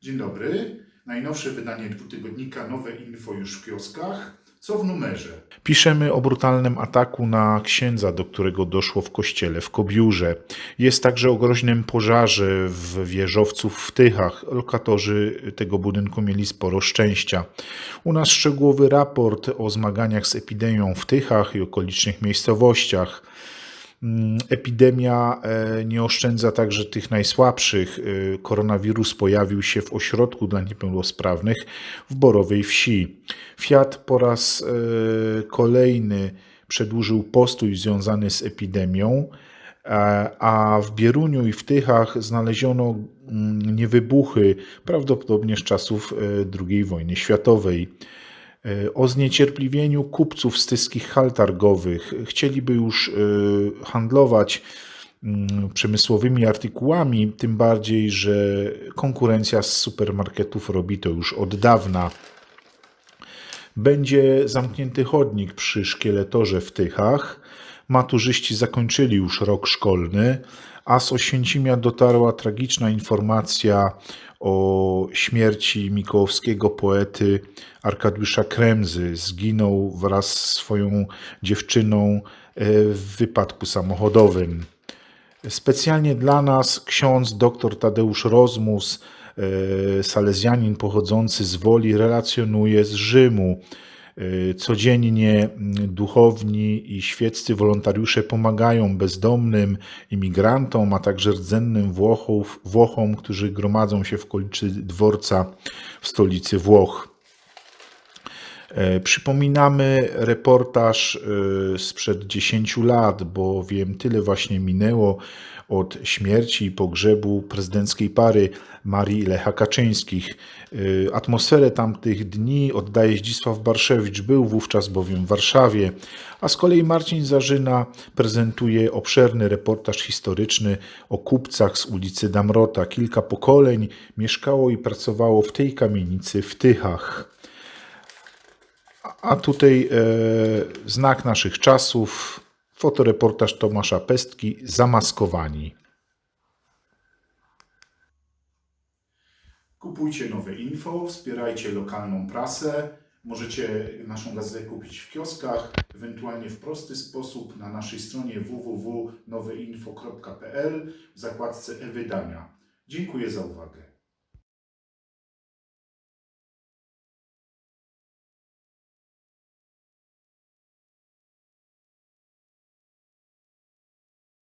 Dzień dobry. Najnowsze wydanie dwutygodnika Nowe Info już w kioskach. Co w numerze? Piszemy o brutalnym ataku na księdza, do którego doszło w kościele w Kobiurze. Jest także o groźnym pożarze w wieżowcu w Tychach. Lokatorzy tego budynku mieli sporo szczęścia. U nas szczegółowy raport o zmaganiach z epidemią w Tychach i okolicznych miejscowościach. Mm, Epidemia e, nie oszczędza także tych najsłabszych. E, Koronawirus pojawił się w ośrodku dla niepełnosprawnych w Borowej Wsi. Fiat po raz e, kolejny przedłużył postój związany z epidemią, a w Bieruniu i w Tychach znaleziono mm, niewybuchy, prawdopodobnie z czasów II wojny światowej. E, O zniecierpliwieniu kupców z tyskich hal targowych chcieliby już e, handlować mm, przemysłowymi artykułami, tym bardziej, że konkurencja z supermarketów robi to już od dawna. Będzie zamknięty chodnik przy szkieletorze w Tychach. Maturzyści zakończyli już rok szkolny, a z Oświęcimia dotarła tragiczna informacja o śmierci mikołowskiego poety Arkadiusza Kremzy. Zginął wraz z swoją dziewczyną e, w wypadku samochodowym. Specjalnie dla nas ksiądz dr Tadeusz Rozmus, e, salezjanin pochodzący z Woli, relacjonuje z Rzymu. E, Codziennie mm, duchowni i świeccy wolontariusze pomagają bezdomnym, imigrantom, a także rdzennym Włochów, Włochom, którzy gromadzą się w okolicy dworca w stolicy Włoch. E, Przypominamy reportaż e, sprzed 10 lat, bowiem tyle właśnie minęło od śmierci i pogrzebu prezydenckiej pary Marii Lecha Kaczyńskich. E, Atmosferę tamtych dni oddaje Zdzisław Barszewicz, był wówczas bowiem w Warszawie, a z kolei Marcin Zarzyna prezentuje obszerny reportaż historyczny o kupcach z ulicy Damrota. Kilka pokoleń mieszkało i pracowało w tej kamienicy w Tychach. A tutaj e, znak naszych czasów, fotoreportaż Tomasza Pestki, Zamaskowani. Kupujcie Nowe Info, wspierajcie lokalną prasę. Możecie naszą gazetę kupić w kioskach, ewentualnie w prosty sposób na naszej stronie www.noweinfo.pl w zakładce e-wydania. Dziękuję za uwagę.